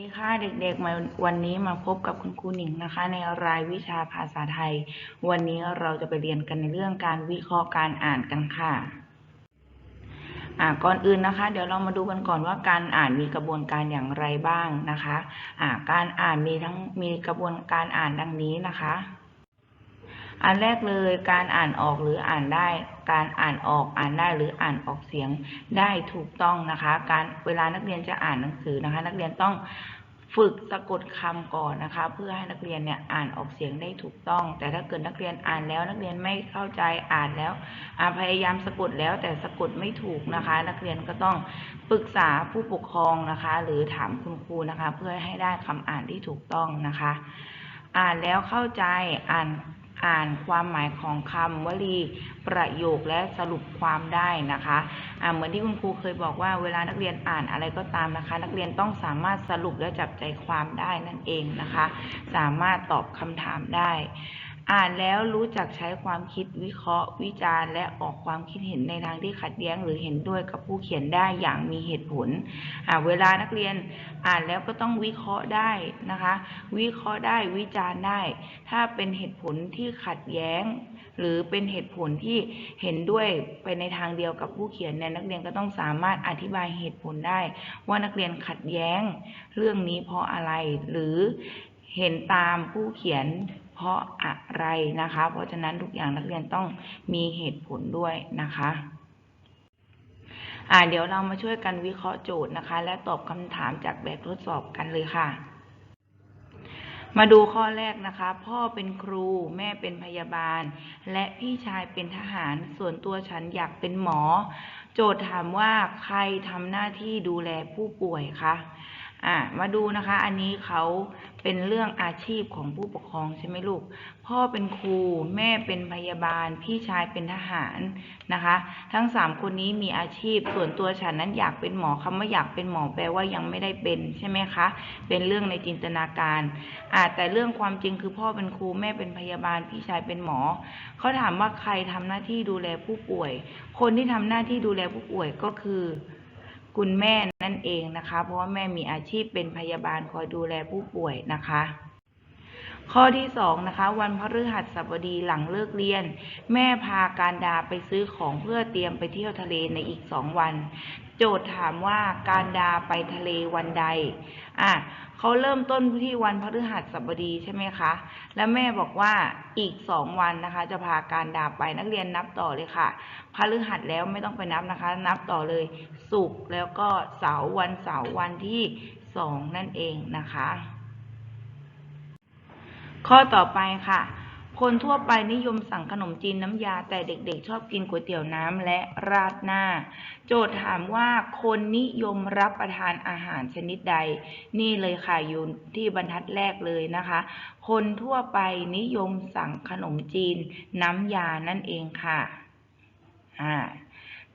ดีค่ะ เด็กๆมาวันนี้มาพบกับคุณครูหนิงนะคะ ในรายวิชาภาษาไทย วันนี้เราจะไปเรียนกันในเรื่องการวิเคราะห์การอ่านกันค่ะอ่าก่อนอื่นนะคะ เดี๋ยวเรามาดูกันก่อนว่าการอ่านมีกระบวนการอย่างไรบ้างนะคะอ่าการอ่านมีทั้งมีกระบวนการอ่านดังนี้นะคะ อันแรกเลยการอ่านออกหรืออ่านได้ การอ่านออกอ่านได้หรืออ่านออกเสียงได้ถูกต้องนะคะ การเวลานักเรียนจะอ่านหนังสือนะคะ นักเรียนต้องฝึกสะกดคำก่อนนะคะ เพื่อให้นักเรียนเนี่ยอ่านออกเสียงได้ถูกต้อง แต่ถ้าเกิดนักเรียนอ่านแล้วนักเรียนไม่เข้าใจอ่านแล้วพยายามสะกดแล้วแต่สะกดไม่ถูกนะคะ นักเรียนก็ต้องปรึกษาผู้ปกครองนะคะ หรือถามคุณครูนะคะ เพื่อให้ได้คำอ่านที่ถูกต้องนะคะ อ่านแล้วเข้าใจอ่าน อ่านความหมายของคำวลีประโยคและสรุปความได้นะคะอ่าเหมือนที่คุณครูเคยบอกว่าเวลานักเรียนอ่านอะไรก็ตามนะคะ นักเรียนต้องสามารถสรุปและจับใจความได้นั่นเองนะคะ สามารถตอบคำถามได้ อ่านแล้วรู้จักใช้ความคิดวิเคราะห์ วิจารณ์ และออกความคิดเห็นในทางที่ขัดแย้งหรือเห็นด้วยกับผู้เขียนได้อย่างมีเหตุผลเวลานักเรียนอ่านแล้วก็ต้องวิเคราะห์ได้นะคะ วิเคราะห์ได้วิจารณ์ได้ ถ้าเป็นเหตุผลที่ขัดแย้ง หรือเป็นเหตุผลที่เห็นด้วยไปในทางเดียวกับผู้เขียนเนี่ยนักเรียนก็ต้องสามารถอธิบายเหตุผลได้ ว่านักเรียนขัดแย้ง เรื่องนี้เพราะอะไรหรือเห็นตามผู้เขียน เพราะอะไรนะคะ เพราะฉะนั้นทุกอย่างนักเรียนต้องมีเหตุผลด้วยนะคะอ่าเดี๋ยวเรามาช่วยกันวิเคราะห์โจทย์นะคะ และตอบคำถามจากแบบทดสอบกันเลยค่ะ มาดูข้อแรกนะคะ พ่อเป็นครูแม่เป็นพยาบาล และพี่ชายเป็นทหารส่วนตัวฉันอยากเป็นหมอ โจทย์ถามว่าใครทำหน้าที่ดูแลผู้ป่วยคะ อ่ามาดูนะคะ อันนี้เขาเป็นเรื่องอาชีพของผู้ปกครองใช่ไหมลูก พ่อเป็นครู แม่เป็นพยาบาล พี่ชายเป็นทหารนะคะ ทั้งสามคนนี้มีอาชีพ ส่วนตัวฉันนั้นอยากเป็นหมอคำว่าอยากเป็นหมอแปลว่ายังไม่ได้เป็นใช่ไหมคะ เป็นเรื่องในจินตนาการอ่าแต่เรื่องความจริงคือพ่อเป็นครูแม่เป็นพยาบาล พี่ชายเป็นหมอ เขาถามว่าใครทำหน้าที่ดูแลผู้ป่วย คนที่ทำหน้าที่ดูแลผู้ป่วยก็คือ คุณแม่นั่นเองนะคะ เพราะว่าแม่มีอาชีพเป็นพยาบาลคอยดูแลผู้ป่วยนะคะ ข้อที่สองนะคะ วันพฤหัสบดีหลังเลิกเรียน แม่พาการดาไปซื้อของเพื่อเตรียมไปเที่ยวทะเลในอีกสองวัน โจทย์ถามว่าการดาไปทะเลวันใด อะเขาเริ่มต้นที่วันพฤหัสบดีใช่ไหมคะ แล้วแม่บอกว่าอีกสองวันนะคะ จะพาการดาไปนักเรียนนับต่อเลยค่ะ พฤหัสแล้วไม่ต้องไปนับนะคะ นับต่อเลยศุกร์แล้วก็เสาร์วันเสาร์วันที่สองนั่นเองนะคะ ข้อต่อไปค่ะ คนทั่วไปนิยมสั่งขนมจีนน้ำยา แต่เด็กๆ ชอบกินก๋วยเตี๋ยวน้ำและราดหน้า โจทย์ถามว่าคนนิยมรับประทานอาหารชนิดใด นี่เลยค่ะอยู่ที่บรรทัดแรกเลยนะคะ คนทั่วไปนิยมสั่งขนมจีนน้ำยานั่นเองค่ะอ่า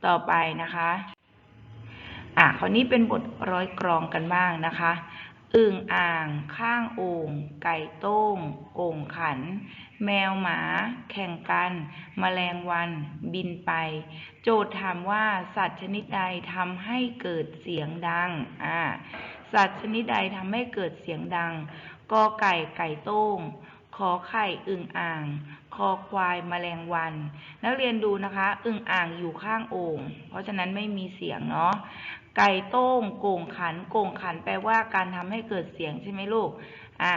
ต่อไปนะคะอะคราวนี้เป็นบทร้อยกรองกันบ้างนะคะอึ่งอ่าง ข้างโอ่งไก่ต้งโอ่งขัน แมวหมาแข่งกันแมลงวันบินไป โจทย์ถามว่าสัตว์ชนิดใดทำให้เกิดเสียงดังอ่าสัตว์ชนิดใดทำให้เกิดเสียงดังกอไก่ไก่โต้งขอไข่อึ่งอ่าง คอควายแมลงวัน นักเรียนดูนะคะ อึ่งอ่างอยู่ข้างโอ่งเพราะฉะนั้นไม่มีเสียงเนาะไก่โต้งโก่งขันโก่งขันแปลว่าการทำให้เกิดเสียงใช่ไหมลูก อ่า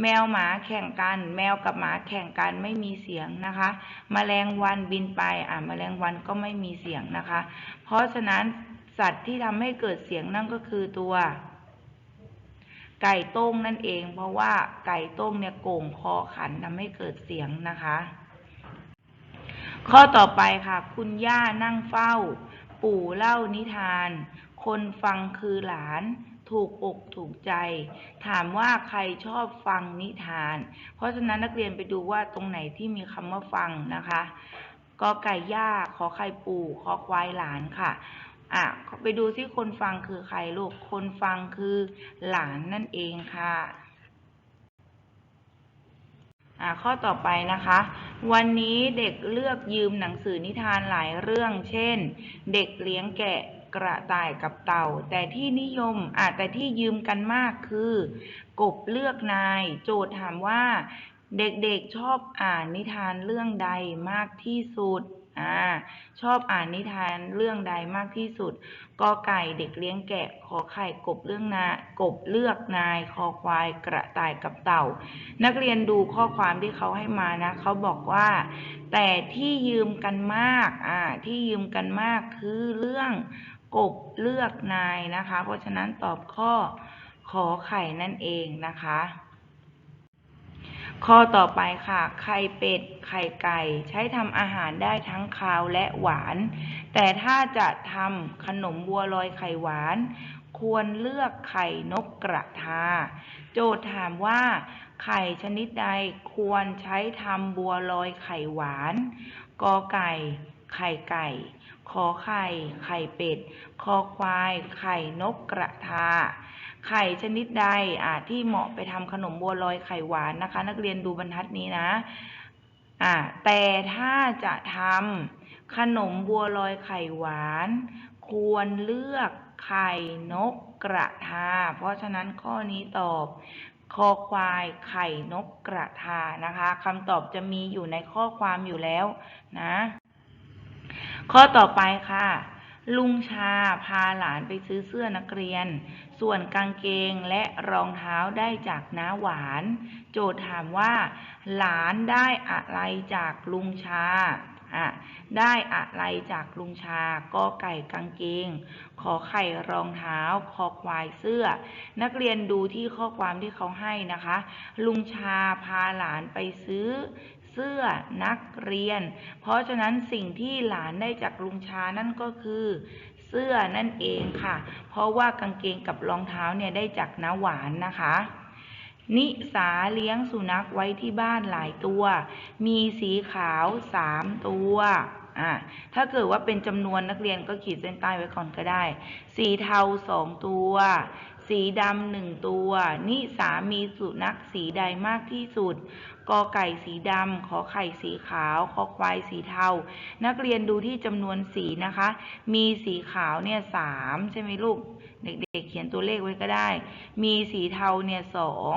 แมวหมาแข่งกัน แมวกับหมาแข่งกันไม่มีเสียงนะคะแมลงวันบินไปอ่าแมลงวันก็ไม่มีเสียงนะคะ เพราะฉะนั้นสัตว์ที่ทำให้เกิดเสียงนั่นก็คือตัว ไก่ต้งนั่นเอง เพราะว่าไก่ต้งเนี่ยโก่งคอขันทำให้เกิดเสียงนะคะ ข้อต่อไปค่ะ คุณย่านั่งเฝ้า ปู่เล่านิทาน คนฟังคือหลาน ถูกอกถูกใจ ถามว่าใครชอบฟังนิทาน เพราะฉะนั้นนักเรียนไปดูว่าตรงไหนที่มีคำว่าฟังนะคะกอไก่ย่าขอไข่ปู่ขอควายหลานค่ะอะไปดูที่คนฟังคือใครลูกคนฟังคือหลานนั่นเองค่ะอ่าข้อต่อไปนะคะ วันนี้เด็กเลือกยืมหนังสือนิทานหลายเรื่อง เช่น เด็กเลี้ยงแกะ กระต่ายกับเต่า แต่ที่นิยมอะแต่ที่ยืมกันมากคือ กบเลือกนาย โจทย์ถามว่า เด็กๆชอบอ่านนิทานเรื่องใดมากที่สุดอ่าชอบอ่านนิทานเรื่องใดมากที่สุดกอไก่เด็กเลี้ยงแกะขอไข่กบเรื่องนากบเลือกนายคอควายกระต่ายกับเต่า นักเรียนดูข้อความที่เขาให้มานะเขาบอกว่า แต่ที่ยืมกันมากอ่าที่ยืมกันมากคือเรื่อง กบเลือกนายนะคะ เพราะฉะนั้นตอบข้อขอไข่นั่นเองนะคะ ข้อต่อไปค่ะ ไข่เป็ด ไข่ไก่ ใช้ทำอาหารได้ทั้งคาวและหวาน แต่ถ้าจะทำขนมบัวลอยไข่หวาน ควรเลือกไข่นกกระทา โจทย์ถามว่า ไข่ชนิดใดควรใช้ทำบัวลอยไข่หวาน กอไก่ ไข่ไก่ ขอไข่ ไข่เป็ด คอควาย ไข่นกกระทา ไข่ชนิดใดอ่าที่เหมาะไปทำขนมบัวลอยไข่หวานนะคะ นักเรียนดูบรรทัดนี้นะอ่าแต่ถ้าจะทำขนมบัวลอยไข่หวาน ควรเลือกไข่นกกระทา เพราะฉะนั้นข้อนี้ตอบคอควายไข่นกกระทานะคะคำตอบจะมีอยู่ในข้อความอยู่แล้วนะ ข้อต่อไปค่ะ ลุงชาพาหลานไปซื้อเสื้อนักเรียน ส่วนกางเกงและรองเท้าได้จากน้าหวาน โจทย์ถามว่า หลานได้อะไรจากลุงชาอะได้อะไรจากลุงชากอไก่กางเกง ขอไข่รองเท้า คอควายเสื้อ นักเรียนดูที่ข้อความที่เขาให้นะคะ ลุงชาพาหลานไปซื้อ เสื้อนักเรียน เพราะฉะนั้นสิ่งที่หลานได้จากลุงชานั่นก็คือ เสื้อนั่นเองค่ะ เพราะว่ากางเกงกับรองเท้าเนี่ยได้จากน้าหวานนะคะ นิสาเลี้ยงสุนัขไว้ที่บ้านหลายตัว มีสีขาวสามตัวอะถ้าเกิดว่าเป็นจำนวนนักเรียนก็ขีดเส้นใต้ไว้ก่อนก็ได้ สีเทาสองตัว สีดำหนึ่งตัว นิสามีสุนัขสีใดมากที่สุด กอไก่สีดำขอไข่สีขาวคอควายสีเทา นักเรียนดูที่จำนวนสีนะคะ มีสีขาวเนี่ยสามใช่ไหมลูก เด็กๆเขียนตัวเลขไว้ก็ได้ มีสีเทาเนี่ยสอง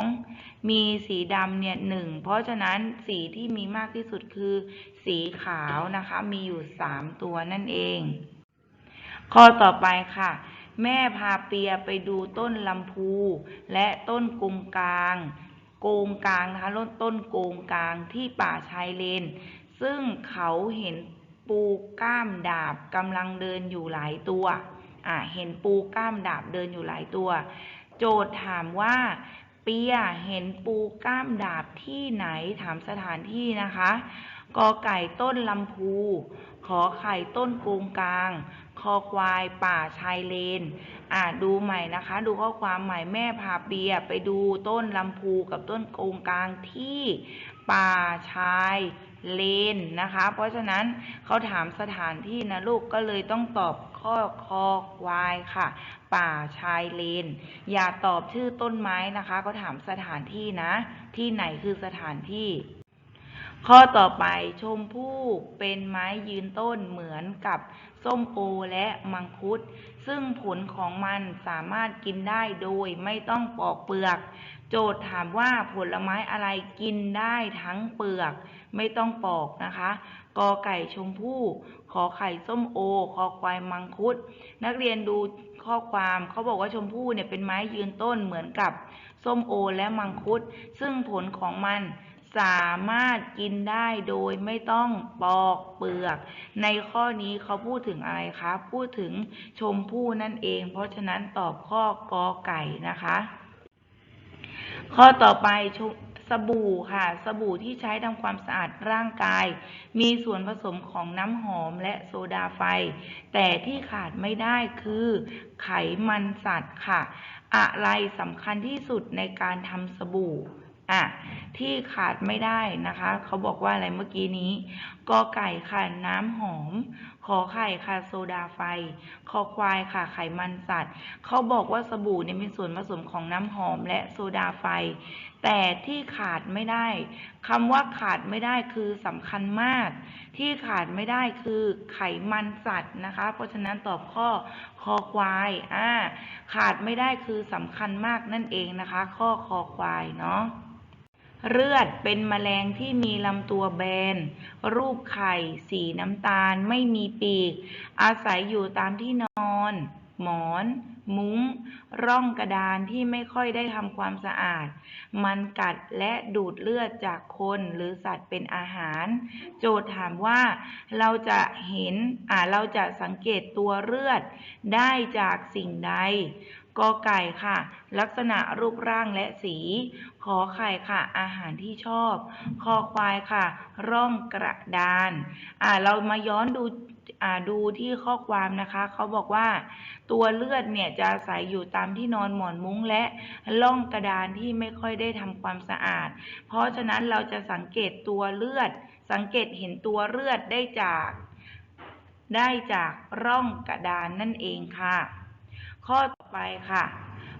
มีสีดำเนี่ยหนึ่งเพราะฉะนั้นสีที่มีมากที่สุดคือ สีขาวนะคะ มีอยู่สามตัวนั่นเอง ข้อต่อไปค่ะแม่พาเปียไปดูต้นลำพูและต้นกงกลาง โกงกลางนะคะต้นโกงกลางที่ป่าชายเลน ซึ่งเขาเห็นปูก้ามดาบกำลังเดินอยู่หลายตัว อ่าเห็นปูก้ามดาบเดินอยู่หลายตัว โจทย์ถามว่า เปียเห็นปูก้ามดาบที่ไหนถามสถานที่นะคะกอไก่ต้นลำพู ขอไข่ต้นโกงกลาง คอควายป่าชายเลน อ่าดูใหม่นะคะ ดูข้อความใหม่แม่พาเปียไปดูต้นลำพูกับต้นโกงกลางที่ป่าชายเลนนะคะ เพราะฉะนั้นเขาถามสถานที่นะลูกก็เลยต้องตอบข้อคอควายค่ะ ป่าชายเลน อย่าตอบชื่อต้นไม้นะคะเขาถามสถานที่นะ ที่ไหนคือสถานที่ ข้อต่อไปชมพู่เป็นไม้ยืนต้นเหมือนกับ ส้มโอและมังคุด ซึ่งผลของมันสามารถกินได้โดยไม่ต้องปอกเปลือก โจทย์ถามว่าผลไม้อะไรกินได้ทั้งเปลือก ไม่ต้องปอกนะคะกอไก่ชมพู่ขอไข่ส้มโอ คอควายมังคุด นักเรียนดูข้อความเขาบอกว่าชมพู่เนี่ยเป็นไม้ยืนต้นเหมือนกับส้มโอและมังคุด ซึ่งผลของมัน สามารถกินได้โดยไม่ต้องปอกเปลือก ในข้อนี้เขาพูดถึงอะไรคะ พูดถึงชมพู่นั่นเอง เพราะฉะนั้นตอบข้อกอไก่นะคะ ข้อต่อไปชมสบู่ค่ะ สบู่ที่ใช้ทำความสะอาดร่างกาย มีส่วนผสมของน้ำหอมและโซดาไฟ แต่ที่ขาดไม่ได้คือไขมันสัตว์ค่ะ อะไรสำคัญที่สุดในการทำสบู่ อะที่ขาดไม่ได้นะคะ เขาบอกว่าอะไรเมื่อกี้นี้กอไก่ค่ะน้ำหอมคขอไข่ค่ะโซดาไฟ คอควายค่ะไขมันสัตว์ เขาบอกว่าสบู่เนี่ยเป็นส่วนผสมของน้ำหอมและโซดาไฟ แต่ที่ขาดไม่ได้คำว่าขาดไม่ได้คือสำคัญมาก ที่ขาดไม่ได้คือไขมันสัตว์นะคะ เพราะฉะนั้นตอบข้อคอควายอ่าขาดไม่ได้คือสำคัญมากนั่นเองนะคะ ข้อคอควายเนาะ เลือดเป็นแมลงที่มีลำตัวแบน รูปไข่ สีน้ำตาล ไม่มีปีก อาศัยอยู่ตามที่นอน หมอน มุ้ง ร่องกระดานที่ไม่ค่อยได้ทำความสะอาด มันกัดและดูดเลือดจากคนหรือสัตว์เป็นอาหาร โจทย์ถามว่า เราจะเห็น อ่า เราจะสังเกตตัวเลือดได้จากสิ่งใด กอไก่ค่ะ ลักษณะรูปร่างและสี ขอไข่ค่ะ อาหารที่ชอบ คอควายค่ะ ร่องกระดานอ่าเรามาย้อนดูอ่าดูที่ข้อความนะคะเขาบอกว่า ตัวเลือดเนี่ยจะอาศัยอยู่ตามที่นอนหมอนมุ้งและล่องกระดานที่ไม่ค่อยได้ทำความสะอาด เพราะฉะนั้นเราจะสังเกตตัวเลือด สังเกตเห็นตัวเลือดได้จาก ได้จากร่องกระดานนั่นเองค่ะ ข้อต่อไปค่ะ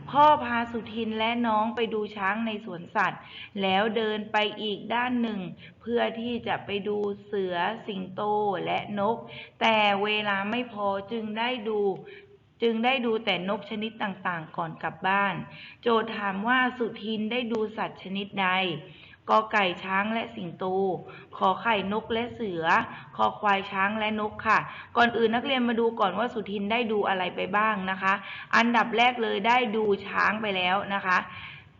พ่อพาสุทินและน้องไปดูช้างในสวนสัตว์ แล้วเดินไปอีกด้านหนึ่ง เพื่อที่จะไปดูเสือสิงโตและนก แต่เวลาไม่พอจึงได้ดูจึงได้ดูแต่นกชนิดต่างๆ ก่อนกลับบ้าน โจทย์ถามว่าสุทินได้ดูสัตว์ชนิดใด กอไก่ช้างและสิงโต ขอไข่นกและเสือ คอควายช้างและนกค่ะ ก่อนอื่นนักเรียนมาดูก่อนว่าสุทินได้ดูอะไรไปบ้างนะคะ อันดับแรกเลยได้ดูช้างไปแล้วนะคะ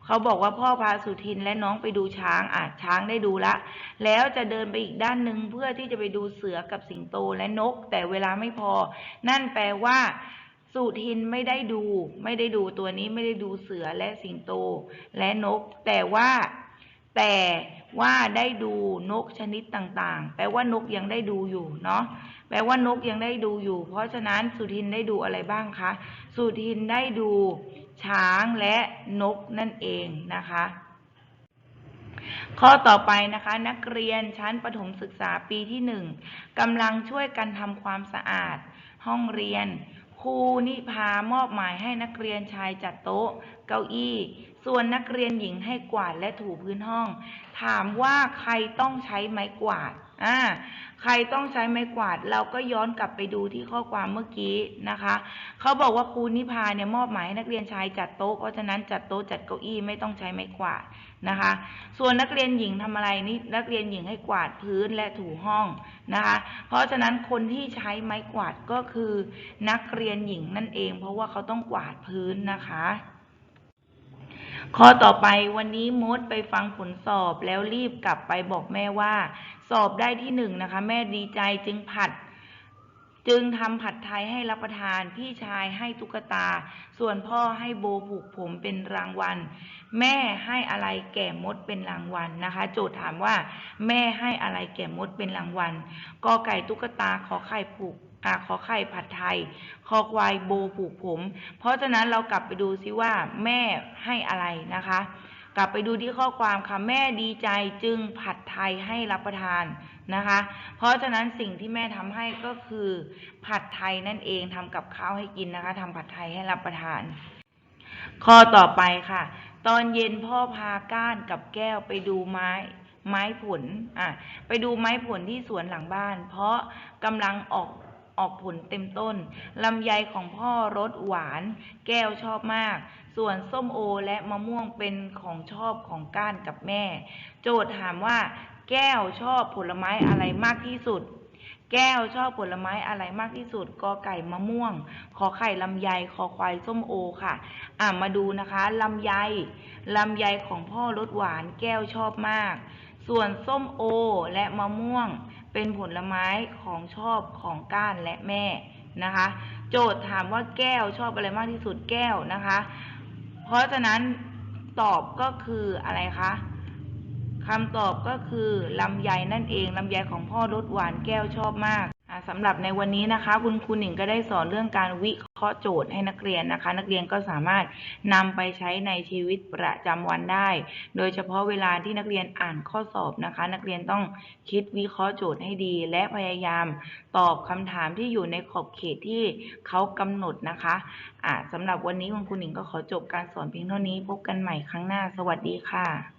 เขาบอกว่าพ่อพาสุทินและน้องไปดูช้างอะช้างได้ดูละ แล้วจะเดินไปอีกด้านหนึ่งเพื่อที่จะไปดูเสือกับสิงโตและนก แต่เวลาไม่พอ นั่นแปลว่า สุทินไม่ได้ดู ไม่ได้ดูตัวนี้ไม่ได้ดูเสือและสิงโต และนก แต่ว่า แต่ว่าได้ดูนกชนิดต่างๆ แปลว่านกยังได้ดูอยู่เนาะ แปลว่านกยังได้ดูอยู่ เพราะฉะนั้นสุทินได้ดูอะไรบ้างคะ สุทินได้ดูช้างและนกนั่นเองนะคะ ข้อต่อไปนะคะ นักเรียนชั้นประถมศึกษาปีที่หนึ่งกำลังช่วยกันทำความสะอาด ห้องเรียนครูนิพามอบหมายให้นักเรียนชายจัดโต๊ะ เก้าอี้ ส่วนนักเรียนหญิงให้กวาดและถูพื้นห้อง ถามว่าใครต้องใช้ไม้กวาดอ่าใครต้องใช้ไม้กวาด เราก็ย้อนกลับไปดูที่ข้อความเมื่อกี้นะคะเขาบอกว่าครูนิพาเนี่ยมอบหมายให้นักเรียนชายจัดโต๊ะเพราะฉะนั้นจัดโต๊ะจัดเก้าอี้ไม่ต้องใช้ไม้กวาดนะคะ ส่วนนักเรียนหญิงทำอะไรนี่นักเรียนหญิงให้กวาดพื้นและถูห้องนะคะ เพราะฉะนั้นคนที่ใช้ไม้กวาดก็คือนักเรียนหญิงนั่นเอง เพราะว่าเขาต้องกวาดพื้นนะคะ ข้อต่อไปวันนี้มดไปฟังผลสอบแล้วรีบกลับไปบอกแม่ว่า สอบได้ที่หนึ่งนะคะ แม่ดีใจจึงผัด จึงทำผัดไทยให้รับประทาน พี่ชายให้ตุ๊กตา ส่วนพ่อให้โบผูกผมเป็นรางวัล แม่ให้อะไรแก่มดเป็นรางวัลนะคะ โจทย์ถามว่า แม่ให้อะไรแก่มดเป็นรางวัลกอไก่ตุ๊กตาขอไข่ผูก อ่าขอไข่ผัดไทย คอควายโบผูกผม เพราะฉะนั้นเรากลับไปดูซิว่าแม่ให้อะไรนะคะ กลับไปดูที่ข้อความค่ะแม่ดีใจจึงผัดไทยให้รับประทานนะคะ เพราะฉะนั้นสิ่งที่แม่ทำให้ก็คือ ผัดไทยนั่นเองทำกับข้าวให้กินนะคะทำผัดไทยให้รับประทาน ข้อต่อไปค่ะ ตอนเย็นพ่อพาก้านกับแก้วไปดูไม้ไม้ผลอะไปดูไม้ผลที่สวนหลังบ้าน เพราะกำลังออก ออกผลเต็มต้น ลำไยของพ่อรสหวาน แก้วชอบมาก ส่วนส้มโอและมะม่วงเป็นของชอบของก้านกับแม่ โจทย์ถามว่า แก้วชอบผลไม้อะไรมากที่สุด แก้วชอบผลไม้อะไรมากที่สุด กอไก่มะม่วง ขอไข่ลำไย คอควายส้มโอค่ะ อ่ามาดูนะคะ ลำไย ลำไยของพ่อรสหวาน แก้วชอบมาก ส่วนส้มโอและมะม่วง เป็นผลไม้ของชอบของก้านและแม่นะคะ โจทย์ถามว่าแก้วชอบอะไรมากที่สุดแก้วนะคะ เพราะฉะนั้นตอบก็คืออะไรคะคำตอบก็คือลำไยนั่นเองลำไยของพ่อรสหวานแก้วชอบมาก สำหรับในวันนี้นะคะ คุณครูหนิงก็ได้สอนเรื่องการวิเคราะห์โจทย์ให้นักเรียนนะคะ นักเรียนก็สามารถนำไปใช้ในชีวิตประจำวันได้ โดยเฉพาะเวลาที่นักเรียนอ่านข้อสอบนะคะ นักเรียนต้องคิดวิเคราะห์โจทย์ให้ดี และพยายามตอบคำถามที่อยู่ในขอบเขตที่เขากำหนดนะคะอ่าสำหรับวันนี้คุณครูหนิงก็ขอจบการสอนเพียงเท่านี้ พบกันใหม่ครั้งหน้า สวัสดีค่ะ